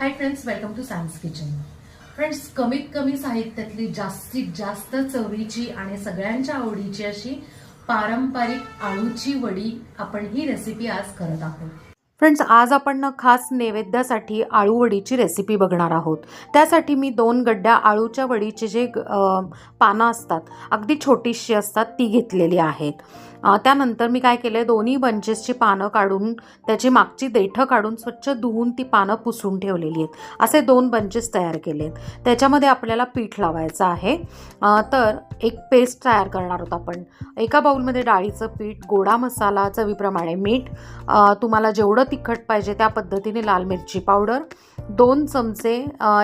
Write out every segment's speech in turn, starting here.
Hi friends welcome to science kitchen friends कमीत कमी साहित्यातली जास्तीत जास्त चवीची आणि सगळ्यांच्या आवडीची अशी पारंपरिक आळूची वडी आपण ही रेसिपी आज करत आहोत. फ्रेंड्स आज आपण खास नैवेद्यासाठी आळूवडीची रेसिपी बघणार आहोत. त्यासाठी मी दोन गड्ड्या आळूच्या वडीचे जे पानं असतात अगदी छोटीशी असतात ती घेतलेली आहेत. त्यानंतर मी काय केलं दोन्ही बंचेसची पानं काढून त्याची मागची देठं काढून स्वच्छ धुवून ती पानं पुसून ठेवलेली आहेत. असे दोन बंचेस तयार केले आहेत त्याच्यामध्ये आपल्याला पीठ लावायचं आहे. तर एक पेस्ट तयार करणार आहोत आपण. एका बाउलमध्ये डाळीचं पीठ गोडा मसाला चवीप्रमाणे मीठ तुम्हाला जेवढं तिखट पाहिजे त्या पद्धतीने लाल मिरची पावडर दोन चमचे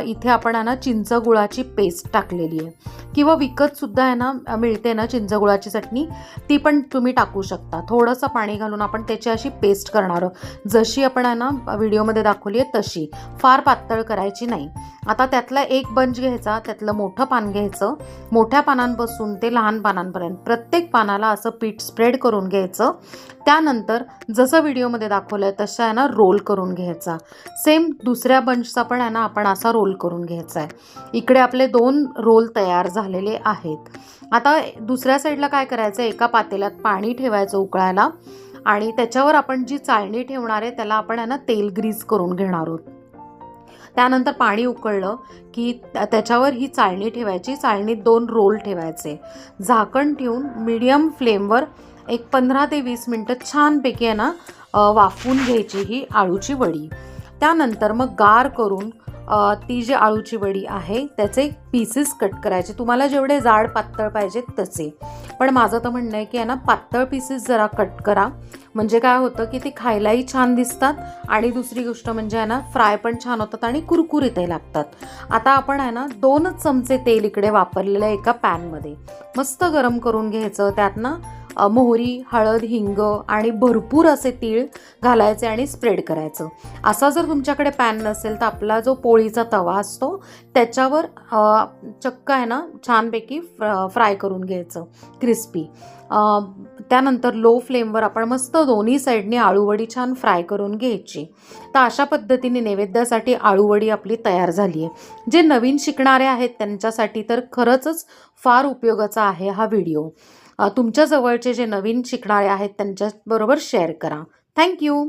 इथे आपण आहे ना चिंचगुळाची पेस्ट टाकलेली आहे. किंवा विकतसुद्धा आहे ना मिळते ना चिंचगुळाची चटणी ती पण तुम्ही टाकू शकता. थोडंसं पाणी घालून आपण त्याची अशी पेस्ट करणार आहोत. जशी आपण आहे ना व्हिडिओमध्ये दाखवली आहे तशी. फार पातळ करायची नाही. आता त्यातला एक बंच घ्यायचा त्यातलं मोठं पान घ्यायचं. मोठ्या पानांबरोबर पानापासून ते लहान पानांपर्यंत प्रत्येक पानाला असं पीठ स्प्रेड करून घ्यायचं. त्यानंतर जसं व्हिडिओमध्ये दाखवलं आहे तसं यांना ना रोल करून घ्यायचा. सेम दुसऱ्या बंचचा पण आहे ना आपण असा रोल करून घ्यायचा आहे इकडे आपले दोन रोल तयार झालेले आहेत. आता दुसऱ्या साईडला काय करायचं एका पातेल्यात पाणी ठेवायचं उकळायला आणि त्याच्यावर आपण जी चाळणी ठेवणार आहे त्याला आपण यांना ना तेल ग्रीस करून घेणार आहोत. त्यानंतर पाणी उकळलं की त्याच्यावर ही चाळणी ठेवायची. चाळणीत दोन रोल ठेवायचे. झाकण ठेवून मीडियम फ्लेमवर एक पंधरा ते वीस मिनटं छानपैकी आहे ना वाफवून घ्यायची ही आळूची वडी. त्यानंतर मग गार करून ती जी आळूची वडी आहे त्याचे पीसेस कट करायचे. तुम्हाला जेवढे जाड पातळ पाहिजेत तसे. पण माझं तर म्हणणं आहे की आहे ना पातळ पीसेस जरा कट करा. म्हणजे काय होतं की ती खायलाही छान दिसतात आणि दुसरी गोष्ट म्हणजे आहे ना फ्राय पण छान होतात आणि कुरकुरीतही लागतात. आता आपण आहे ना दोनच चमचे तेल इकडे वापरलेलं आहे एका पॅनमध्ये. मस्त गरम करून घ्यायचं त्यात ना मोहरी हळद हिंग आणि भरपूर असे तीळ घालायचे आणि स्प्रेड करायचं. असा जर तुमच्याकडे पॅन नसेल तर आपला जो पोळीचा तवा असतो त्याच्यावर चक्क आहे ना छानपैकी फ्र फ्राय करून घ्यायचं क्रिस्पी त्यानंतर लो फ्लेमवर आपण मस्त दोन्ही साईडने आळूवडी छान फ्राय करून घ्यायची. तर अशा पद्धतीने नैवेद्यासाठी आळूवडी आपली तयार झाली आहे जे नवीन शिकणारे आहेत त्यांच्यासाठी तर खरंच फार उपयोगाचा आहे हा व्हिडिओ तुमच्या जवळचे जे नवीन शिकणारे आहेत त्यांच्याबरोबर शेअर करा. थँक्यू